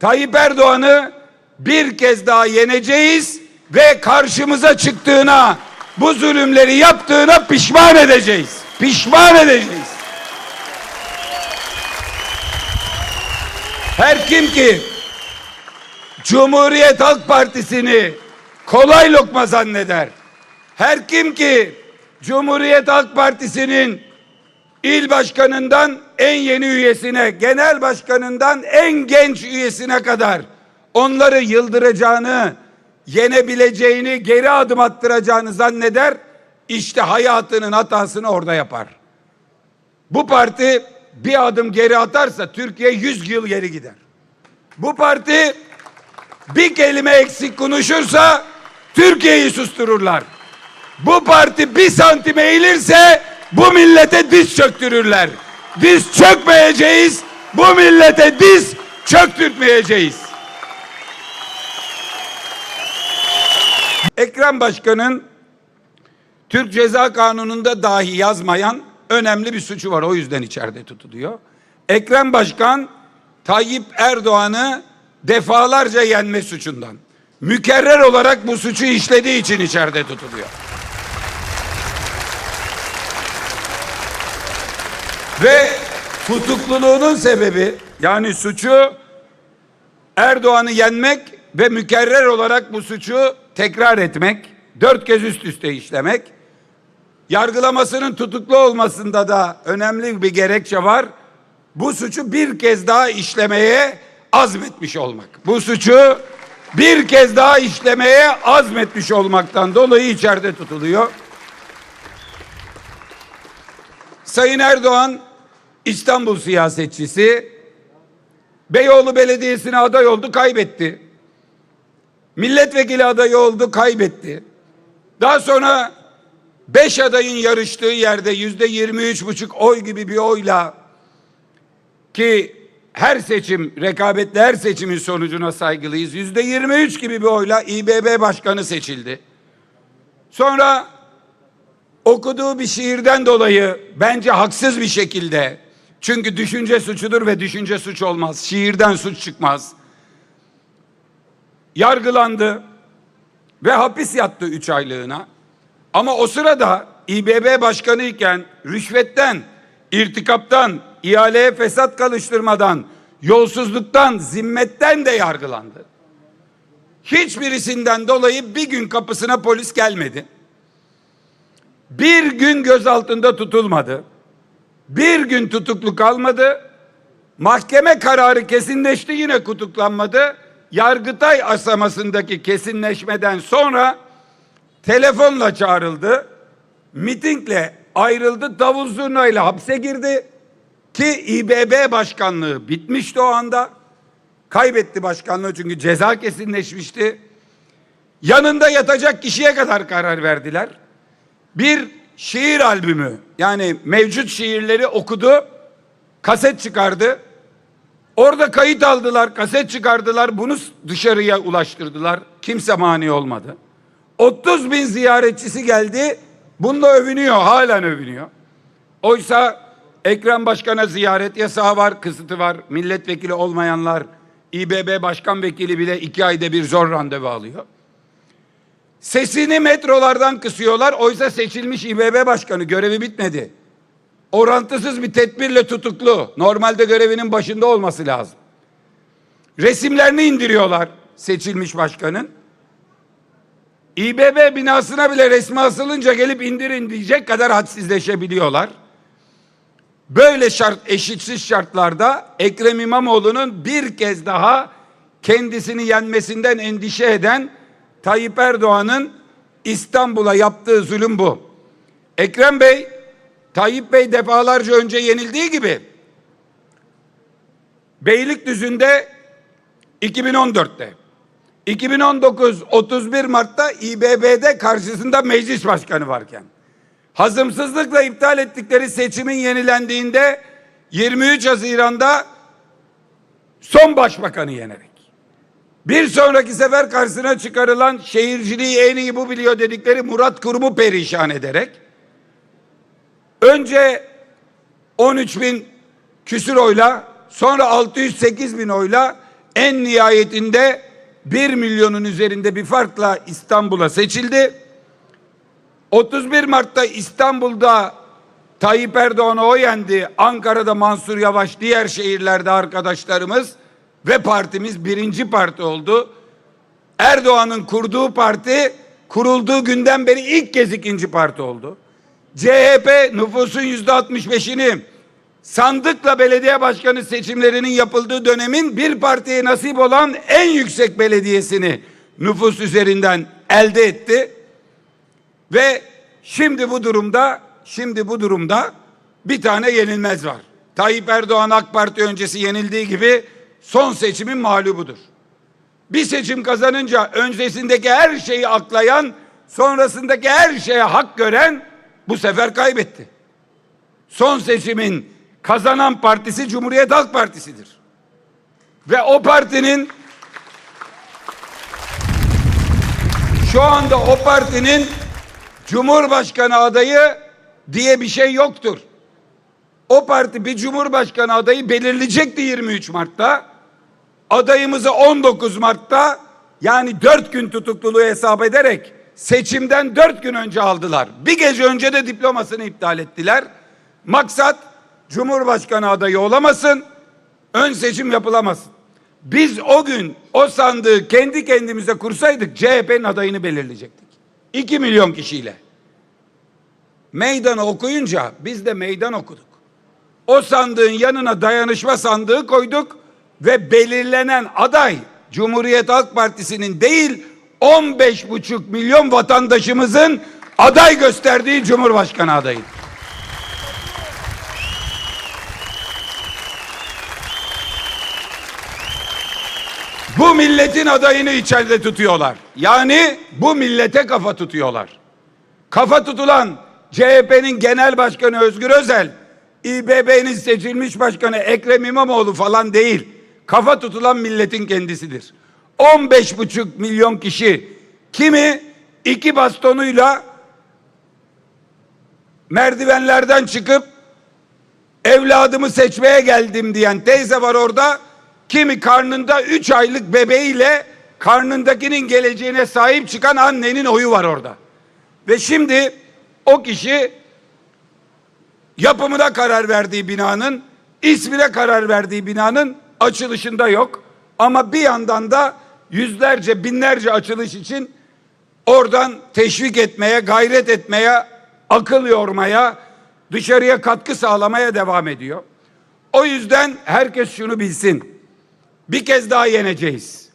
Tayyip Erdoğan'ı bir kez daha yeneceğiz ve karşımıza çıktığına, bu zulümleri yaptığına pişman edeceğiz. Pişman edeceğiz. Her kim ki Cumhuriyet Halk Partisi'ni kolay lokma zanneder. Her kim ki Cumhuriyet Halk Partisi'nin il başkanından en yeni üyesine, genel başkanından en genç üyesine kadar onları yıldıracağını, yenebileceğini, geri adım attıracağını zanneder. İşte hayatının hatasını orada yapar. Bu parti bir adım geri atarsa Türkiye 100 yıl geri gider. Bu parti bir kelime eksik konuşursa Türkiye'yi sustururlar. Bu parti bir santim eğilirse bu millete diz çöktürürler. Diz çökmeyeceğiz. Bu millete diz çöktürtmeyeceğiz. Ekrem Başkan'ın Türk Ceza Kanunu'nda dahi yazmayan önemli bir suçu var. O yüzden içeride tutuluyor. Ekrem Başkan Tayyip Erdoğan'ı defalarca yenme suçundan. Mükerrer olarak bu suçu işlediği için içeride tutuluyor. Ve tutukluluğunun sebebi yani suçu Erdoğan'ı yenmek ve mükerrer olarak bu suçu tekrar etmek, dört kez üst üste işlemek. Yargılamasının tutuklu olmasında da önemli bir gerekçe var. Bu suçu bir kez daha işlemeye azmetmiş olmak. Bu suçu bir kez daha işlemeye azmetmiş olmaktan dolayı içeride tutuluyor. Sayın Erdoğan İstanbul siyasetçisi Beyoğlu Belediyesi'ne aday oldu kaybetti. Milletvekili adayı oldu kaybetti. Daha sonra beş adayın yarıştığı yerde yüzde yirmi üç buçuk oy gibi bir oyla ki her seçim rekabetli her seçimin sonucuna saygılıyız. Yüzde yirmi üç gibi bir oyla İBB başkanı seçildi. Sonra okuduğu bir şiirden dolayı bence haksız bir şekilde çünkü düşünce suçudur ve düşünce suç olmaz. Şiirden suç çıkmaz. Yargılandı ve hapis yattı üç aylığına. Ama o sırada İBB başkanı iken rüşvetten, irtikaptan, ihaleye fesat kalıştırmadan, yolsuzluktan, zimmetten de yargılandı. Hiçbirisinden dolayı bir gün kapısına polis gelmedi. Bir gün gözaltında tutulmadı. Bir gün tutuklu kalmadı. Mahkeme kararı kesinleşti yine tutuklanmadı. Yargıtay aşamasındaki kesinleşmeden sonra telefonla çağrıldı. Mitingle ayrıldı. Davul zurnayla hapse girdi. Ki İBB başkanlığı bitmişti o anda. Kaybetti başkanlığı çünkü ceza kesinleşmişti. Yanında yatacak kişiye kadar karar verdiler. Bir şiir albümü yani mevcut şiirleri okudu. Kaset çıkardı. Orada kayıt aldılar, kaset çıkardılar. Bunu dışarıya ulaştırdılar. Kimse mani olmadı. 30 bin ziyaretçisi geldi. Bununla övünüyor, halen övünüyor. Oysa Ekrem Başkan'a ziyaret yasağı var, kısıtı var. Milletvekili olmayanlar, İBB Başkan Vekili bile iki ayda bir zor randevu alıyor. Sesini metrolardan kısıyorlar. Oysa seçilmiş İBB Başkanı görevi bitmedi. Orantısız bir tedbirle tutuklu. Normalde görevinin başında olması lazım. Resimlerini indiriyorlar seçilmiş başkanın. İBB binasına bile resmi asılınca gelip indirin diyecek kadar hadsizleşebiliyorlar. Böyle şart eşitsiz şartlarda Ekrem İmamoğlu'nun bir kez daha kendisini yenmesinden endişe eden Tayyip Erdoğan'ın İstanbul'a yaptığı zulüm bu. Ekrem Bey, Tayyip Bey defalarca önce yenildiği gibi Beylikdüzü'nde 2014'te 2019 31 Mart'ta İBB'de karşısında meclis başkanı varken hazımsızlıkla iptal ettikleri seçimin yenilendiğinde 23 Haziran'da son başbakanı yenerek bir sonraki sefer karşısına çıkarılan şehirciliği en iyi bu biliyor dedikleri Murat Kurum'u perişan ederek önce 13 bin küsür oyla sonra 608 bin oyla en nihayetinde 1 milyonun üzerinde bir farkla İstanbul'a seçildi. 31 Mart'ta İstanbul'da Tayyip Erdoğan'a o yendi. Ankara'da Mansur Yavaş, diğer şehirlerde arkadaşlarımız ve partimiz birinci parti oldu. Erdoğan'ın kurduğu parti kurulduğu günden beri ilk kez ikinci parti oldu. CHP nüfusun yüzde 65'ini sandıkla belediye başkanı seçimlerinin yapıldığı dönemin bir partiye nasip olan en yüksek belediyesini nüfus üzerinden elde etti. Ve şimdi bu durumda şimdi bu durumda bir tane yenilmez var. Tayyip Erdoğan AK Parti öncesi yenildiği gibi son seçimin mağlubudur. Bir seçim kazanınca öncesindeki her şeyi aklayan, sonrasındaki her şeye hak gören bu sefer kaybetti. Son seçimin kazanan partisi Cumhuriyet Halk Partisi'dir. Ve o partinin şu anda o partinin Cumhurbaşkanı adayı diye bir şey yoktur. O parti bir Cumhurbaşkanı adayı belirleyecekti 23 Mart'ta. Adayımızı 19 Mart'ta yani 4 gün tutukluluğu hesap ederek seçimden 4 gün önce aldılar. Bir gece önce de diplomasını iptal ettiler. Maksat Cumhurbaşkanı adayı olamasın, ön seçim yapılamasın. Biz o gün o sandığı kendi kendimize kursaydık CHP'nin adayını belirleyecektik. 2 milyon kişiyle. Meydanı okuyunca biz de meydan okuduk. O sandığın yanına dayanışma sandığı koyduk ve belirlenen aday Cumhuriyet Halk Partisi'nin değil 15,5 milyon vatandaşımızın aday gösterdiği Cumhurbaşkanı adayı. Bu milletin adayını içeride tutuyorlar. Yani bu millete kafa tutuyorlar. Kafa tutulan CHP'nin genel başkanı Özgür Özel, İBB'nin seçilmiş başkanı Ekrem İmamoğlu falan değil. Kafa tutulan milletin kendisidir. 15,5 milyon kişi kimi iki bastonuyla merdivenlerden çıkıp evladımı seçmeye geldim diyen teyze var orada. Kimi karnında 3 aylık bebeğiyle karnındakinin geleceğine sahip çıkan annenin oyu var orada. Ve şimdi o kişi yapımına karar verdiği binanın, ismine karar verdiği binanın açılışında yok. Ama bir yandan da yüzlerce, binlerce açılış için oradan teşvik etmeye, gayret etmeye, akıl yormaya, dışarıya katkı sağlamaya devam ediyor. O yüzden herkes şunu bilsin. Bir kez daha yeneceğiz.